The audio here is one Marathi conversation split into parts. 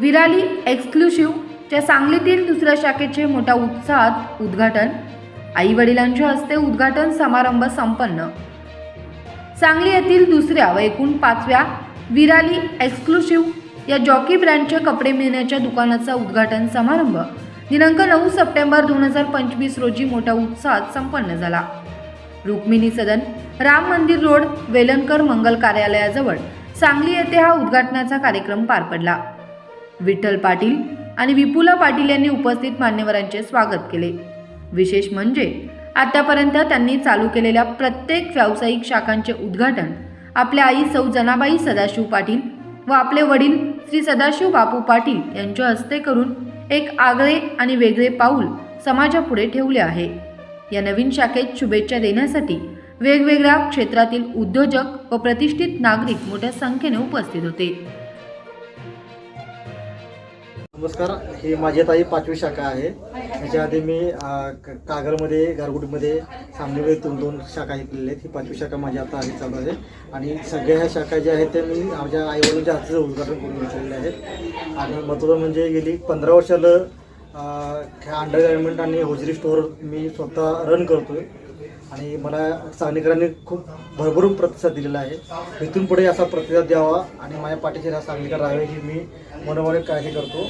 विराली एक्सक्लुसिव्हच्या सांगलीतील दुसऱ्या शाखेचे मोठ्या उत्साहात उद्घाटन. आई वडिलांच्या हस्ते उद्घाटन समारंभ संपन्न. सांगली येथील दुसऱ्या व एकूण पाचव्या विराली एक्सक्लुसिव्ह या जॉकी ब्रँडच्या कपडे मिळण्याच्या दुकानाचा उद्घाटन समारंभ दिनांक नऊ सप्टेंबर दोन हजार पंचवीस रोजी मोठ्या उत्साहात संपन्न झाला. रुक्मिणी सदन राम मंदिर रोड वेलणकर मंगल कार्यालयाजवळ सांगली येथे हा उद्घाटनाचा कार्यक्रम पार पडला. विठ्ठल पाटील आणि विपुला पाटील यांनी उपस्थित मान्यवरांचे स्वागत केले. विशेष म्हणजे आतापर्यंत त्यांनी चालू केलेल्या प्रत्येक व्यावसायिक शाखांचे उद्घाटन आपल्या आई सौ जनाबाई सदाशिव पाटील व आपले वडील श्री सदाशिव बापू पाटील यांच्या हस्ते करून एक आगळे आणि वेगळे पाऊल समाजापुढे ठेवले आहे. या नवीन शाखेत शुभेच्छा देण्यासाठी वेगवेगळ्या क्षेत्रातील उद्योजक व प्रतिष्ठित नागरिक मोठ्या संख्येने उपस्थित होते. नमस्कार ही माझी ताई पाचवी शाखा आहे. याच्या आधी मी अ, क- कागलमध्ये गारगुटीमध्ये सामनेमध्ये दोन दोन शाखा ऐकलेल्या आहेत. ही पाचवी शाखा माझी आता आहे चालू आहे. आणि सगळ्या ह्या शाखा ज्या आहेत त्या मी माझ्या आईवडिलांच्या हातचं उद्घाटन करून घेतलेल्या आहेत. आणि महत्त्वाचं म्हणजे गेली पंधरा वर्षाला अंडरगार्मेंट आणि होजरी स्टोअर मी स्वतः रन करतो आहे आणि मला सांगलीकरांनी खूप भरभरून प्रतिसाद दिलेला आहे. इथून पुढे असा प्रतिसाद द्यावा आणि माझ्या पाठीशी हा सांगलीकर राहावे ही मी मनोमने काळजी करतो.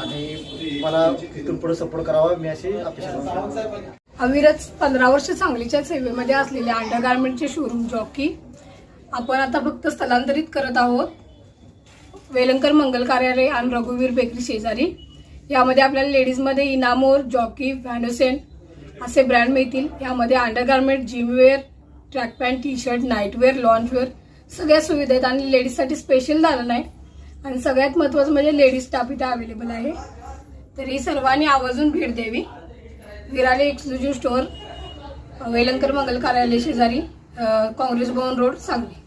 आणि मला इथून पुढे सपोर्ट करावा मी अशी अपेक्षा करतो. अविरच पंधरा वर्ष सांगलीच्या सेवेमध्ये असलेले अंडर गार्मेंटचे शोरूम जॉकी आपण आता फक्त स्थलांतरित करत आहोत. वेलंकर मंगल कार्यालय आणि रघुवीर बेकरी शेजारी. यामध्ये आपल्याला लेडीजमध्ये इनामोर जॉकी व्हॅनोसेंट असे ब्रँड मिळतील. यामध्ये undergarment gymwear track pant T shirt nightwear loungewear सगळ्या सुविधा आहेत आणि लेडीजसाठी स्पेशल दालन आहे आणि सगळ्यात महत्त्वाचं म्हणजे लेडीज स्टाफ इथे अवेलेबल आहे. तरी सर्वांनी आवर्जून भेट द्यावी. विराले एक्सक्लुझिव्ह स्टोअर वेलंकर मंगल कार्यालय शेजारी काँग्रेस भवन रोड सांगली.